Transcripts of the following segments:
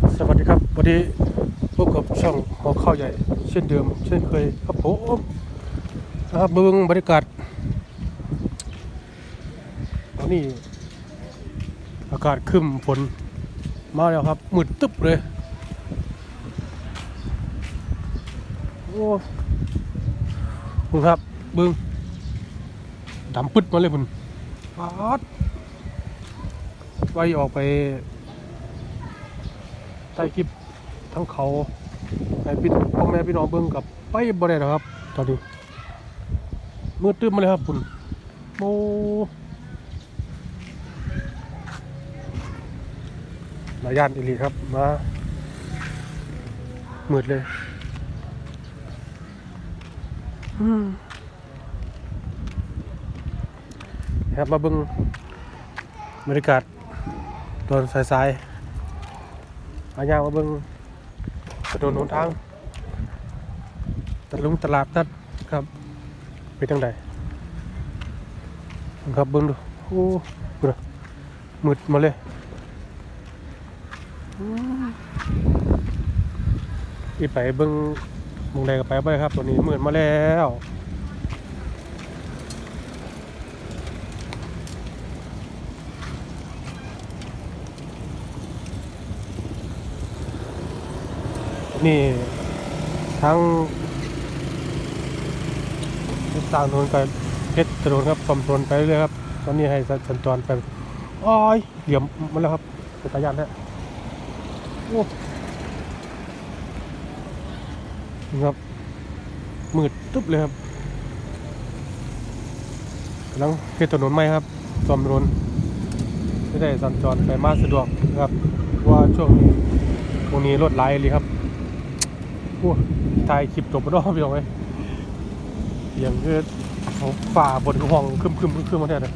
ครับ สวัสดีครับ วันนี้พบกับช่องหอข้าวใหญ่ เช่นเดิม เช่นเคยครับผมนะครับเบื้องบรรยากาศตอนนี้อากาศครึ้มฝนมาแล้วครับมืดตึ๊บเลย โอ้คุณครับเบื้องดำปึ๊ดมาเลยคุณปาดไว้ออกไป ใต้คลิปทั้งเขาให้พี่พ่อแม่พี่น้องเบิ่งกับไปบ่ได้หรอกครับ ตอนนี้มืดตึ้มมาเลยครับคุณโมหลาย่านอีหลีครับมามืดเลยอืมครับมาเบิ่งบรรยากาศตอนสายๆ อาญางมาเบิ่งถนนหนทางตะลุงตลาดนัดครับเป็นจังไดครับเบิงดูโอ้ดูนะมืดมาเลยอีไปเบิงมงใดก็ไปบ่ไปครับ ตัวนี้มืดมาแล้ว นี่ทั้งสร้างถนนกับเพชรถนนครับซ่อมถนนไปเรื่อยครับ ตอนนี้ให้สัญจรไปอ้อยเหลี่ยมมาแล้วครับเป็นตายานแล้วโอ้นี่ครับ มืดตึ๊บเลยครับกำลังเพชรถนนใหม่ครับซ่อมถนนจะได้สัญจรไปมาสะดวกนะครับว่าช่วงนี้ตรงนี้รถไหลเลยครับ โอ้ถ่ายคลิปจบรอบพี่น้องเลยอย่างคือเขาฝ่าบนห้องคึมคึมคึมคึมมาแท้เลย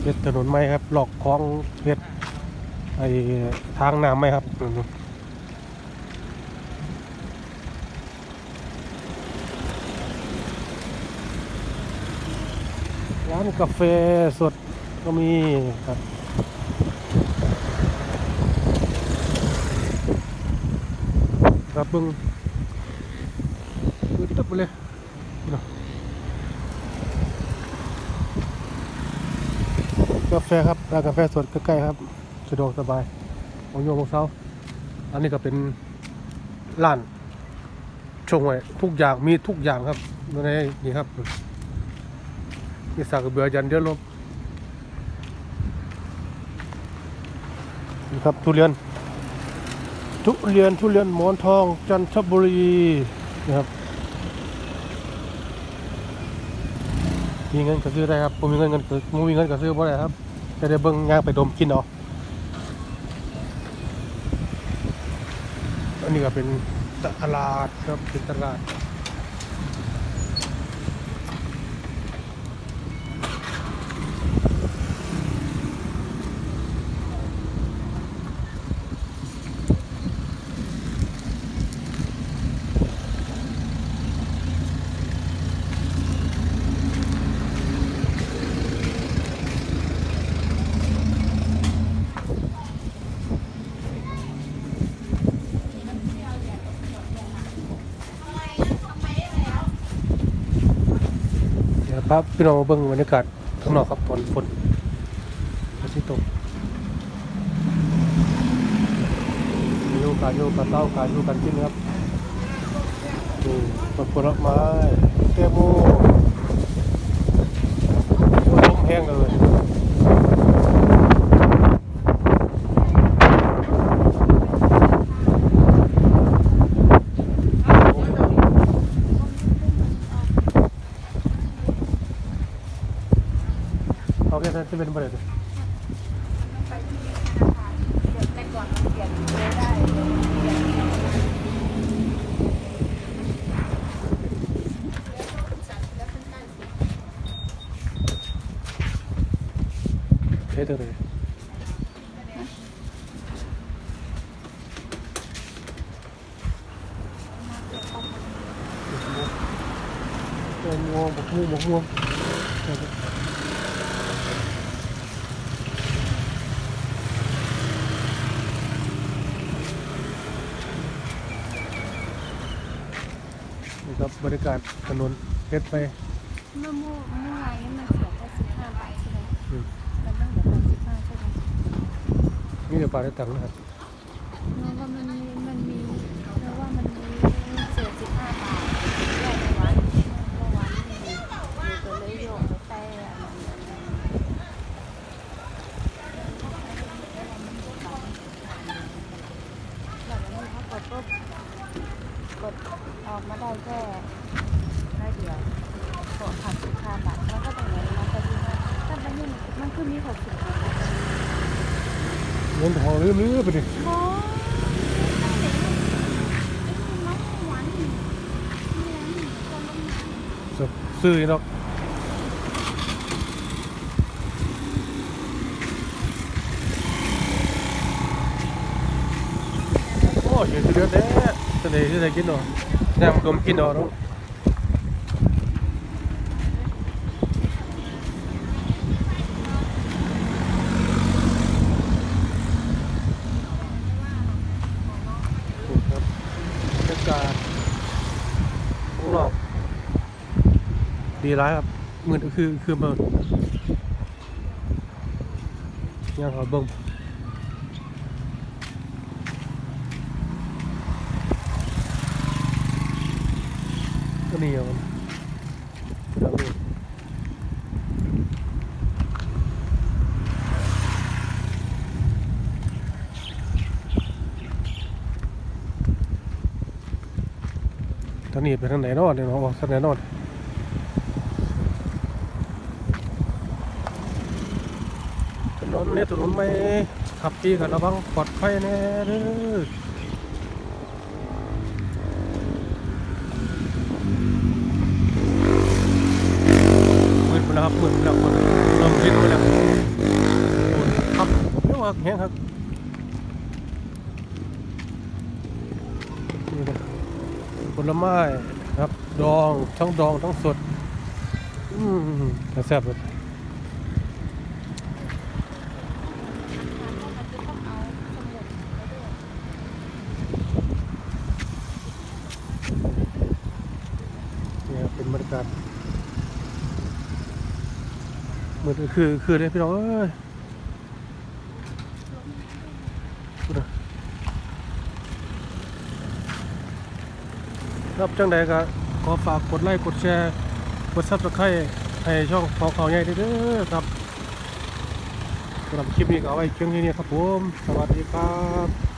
เพชรถนนไหมครับหลอกคลองเพชรไอทางน้ำไหมครับนู่นๆ ร้านกาแฟสดก็มีครับครับเบิ้งตึ๊บไปเลยนะกาแฟครับร้านกาแฟสดใกล้ๆครับสะดวกสบายของโยมของเช้าอันนี้ก็เป็นร้านชงไว้ทุกอย่างมีทุกอย่างครับในนี่ครับ มีสากระเบือยันเดียวลบนี่ครับทุเรียน ทุเรียนทุเรียนหมอนทองจันทบุรีนะครับมีเงินก็ซื้อได้ครับผมมีเงินเงินก็บ่มีเงินก็ซื้อบ่ได้ครับจะได้เบิ่งย่างไปดมกินเอาอันนี้ก็เป็นตลาดครับเป็นตลาด ครับพี่น้องมาเบิ่งบรรยากาศข้างนอกครับฝนฝนฝนที่ตกมีโอกาโยกาเต้าการอยู่กันขึ้นครับนี่ต้นผลไม้แก้วโมโอ้ยลมแห้งเลย เอาแค่นั้นจะเป็นปรเด็นแต่ก่อนมันเปลี่ยนเลยได้ใช้ตัวเลยโอ้มะม่วงบกม่วงบกม่วง บบรรยากาศถนนเพชรไปเมื่อเมื่อเมื่อวานนี้มันเสียแค่สิบห้าบาทใช่ไหมอืมมันต้องเหลือแปดสิบห้าใช่ไหมนี่เดี๋ยวปลาได้ตังค์นะครับ เมื่อว่ามันมีมันมีเมื่อว่ามันมีเสียสิบห้าบาทแยกในวัดเมื่อวานนี้มีมีตัวเลยโยกไปใต้อันนั้นแบบนี้เขากดปุ๊บกด ออกมาได้แค่น้อยเดียวกดผัดสิบห้าบาทแล้วก็ตรงไหนมันก็ดีนะแต่มันยังมันคือมีหกสิบบาทเงินทองลื้อๆไปดิโอ้ยน้องหวานนี่นี่คนละสับซื้อเนาะโอ้เห็นเดือดแน่จะไหนจะไหนกินเนาะ แนมกลมกินเนาะเนาะนี่ครับบรรยากาศข้างนอดีร้ายครับมืดก็คือคือเบิ่งยังขอเบิ่ง นี่เอาครับนี่ทางนี้ไปทางไหนนอนเนี่ยเนาะทางไหนนอนถนนเนี่ยถนนไม่ขับขี่กันระวังปลอดภัยแน่เด้อ มืดไปแล้วครับมืดแล้วคนเริ่มริดไปแล้วโอ้ยครับเยอะมากแห้งครับนี่นะผลไม้ครับ ดองทั้งดองทั้งสด อืมแซ่บเลย มันจะต้องเอาสมุดมาด้วย นี่ครับเป็นบรรยากาศมื ดคือคือเลยพี่น้องเอ้ยรับจังใดก็ขอฝากกดไลค์กดแชร์ กดซับสไครต์ให้ช่องของเขาใหญ่ด้วยเด้อครับสำหรับคลิปนี้ก็เอาไว้เพียงแค่นี้ครับผม สวัสดีครับ